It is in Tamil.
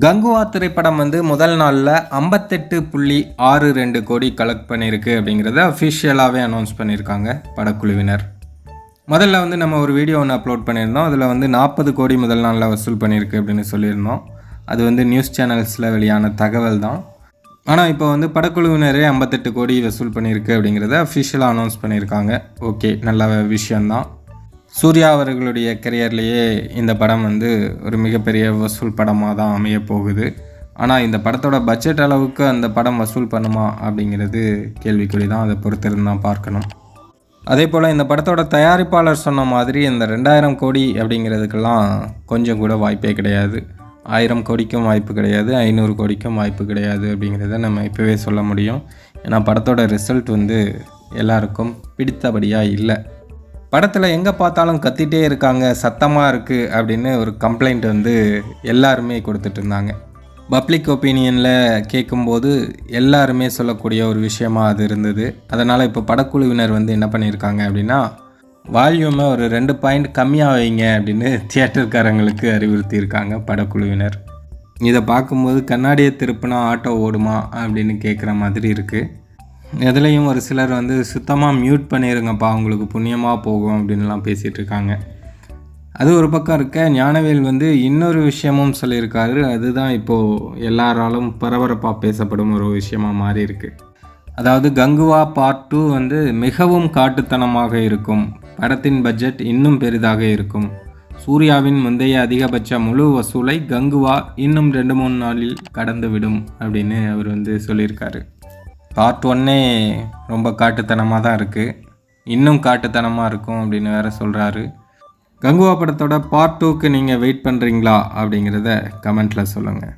கங்குவா திரைப்படம் வந்து முதல் நாளில் ஐம்பத்தெட்டு புள்ளி ஆறு ரெண்டு கோடி கலெக்ட் பண்ணியிருக்கு அப்படிங்கிறத அஃபிஷியலாகவே அனௌன்ஸ் பண்ணியிருக்காங்க படக்குழுவினர். முதல்ல வந்து நம்ம ஒரு வீடியோ ஒன்று அப்லோட் பண்ணியிருந்தோம். அதில் வந்து நாற்பது கோடி முதல் நாளில் வசூல் பண்ணியிருக்கு அப்படின்னு சொல்லியிருந்தோம். அது வந்து நியூஸ் சேனல்ஸில் வெளியான தகவல் தான். ஆனால் இப்போ வந்து படக்குழுவினரே ஐம்பத்தெட்டு கோடி வசூல் பண்ணியிருக்கு அப்படிங்கிறத அஃபிஷியலாக அனௌன்ஸ் பண்ணியிருக்காங்க. ஓகே நல்ல விஷயந்தான் சூர்யா அவர்களுடைய கரியர்லேயே இந்த படம் வந்து ஒரு மிகப்பெரிய வசூல் படமாக தான் அமைய போகுது ஆனால் இந்த படத்தோட பட்ஜெட் அளவுக்கு அந்த படம் வசூல் பண்ணுமா அப்படிங்கிறது கேள்விக்குறி தான் அதை பொறுத்திருந்து தான் பார்க்கணும். அதே போல் இந்த படத்தோட தயாரிப்பாளர் சொன்ன மாதிரி இந்த ரெண்டாயிரம் கோடி அப்படிங்கிறதுக்கெல்லாம் கொஞ்சம் கூட வாய்ப்பே கிடையாது. ஆயிரம் கோடிக்கும் வாய்ப்பு கிடையாது ஐநூறு கோடிக்கும் வாய்ப்பு கிடையாது அப்படிங்கிறத நம்ம இப்போவே சொல்ல முடியும். ஏன்னா படத்தோட ரிசல்ட் வந்து எல்லாருக்கும் பிடித்தபடியாக இல்லை. படத்தில் எங்கே பார்த்தாலும் கத்திட்டே இருக்காங்க சத்தமாக இருக்குது அப்படின்னு ஒரு கம்ப்ளைண்ட் வந்து எல்லாருமே கொடுத்துட்டு இருந்தாங்க. பப்ளிக் ஒப்பீனியனில் கேட்கும்போது எல்லாருமே சொல்லக்கூடிய ஒரு விஷயமா அது இருந்தது. அதனால் இப்போ படக்குழுவினர் வந்து என்ன பண்ணியிருக்காங்க அப்படின்னா வால்யூமை ஒரு ரெண்டு பாயிண்ட் கம்மியாக வைங்க அப்படின்னு தியேட்டர்காரங்களுக்கு அறிவுறுத்தியிருக்காங்க படக்குழுவினர். இதை பார்க்கும்போது கண்ணாடியை திருப்பினா ஆட்டோ ஓடுமா அப்படின்னு கேட்குற மாதிரி இருக்குது எதுலேயும் ஒரு சிலர் வந்து சுத்தமாக மியூட் பண்ணிடுங்கப்பா உங்களுக்கு புண்ணியமாக போகும் அப்படின்லாம் பேசிகிட்டு இருக்காங்க. அது ஒரு பக்கம் இருக்க ஞானவேல் வந்து இன்னொரு விஷயமும் சொல்லியிருக்காரு. அதுதான் இப்போது எல்லாராலும் பரபரப்பாக பேசப்படும் ஒரு விஷயமாக மாறி இருக்கு அதாவது கங்குவா பார்ட் டூ வந்து மிகவும் காட்டுத்தனமாக இருக்கும். படத்தின் பட்ஜெட் இன்னும் பெரிதாக இருக்கும். சூர்யாவின் முந்தைய அதிகபட்ச முழு வசூலை கங்குவா இன்னும் ரெண்டு மூணு நாளில் கடந்து விடும் அப்படின்னு அவர் வந்து சொல்லியிருக்காரு. பார்ட் ஒன்னே ரொம்ப காட்டுத்தனமாக தான் இருக்குது இன்னும் காட்டுத்தனமாக இருக்கும் அப்படின்னு வேற சொல்கிறாரு கங்குவா படத்தோட பார்ட் டூக்கு நீங்கள் வெயிட் பண்ணுறீங்களா அப்படிங்கிறத கமெண்ட்டில் சொல்லுங்கள்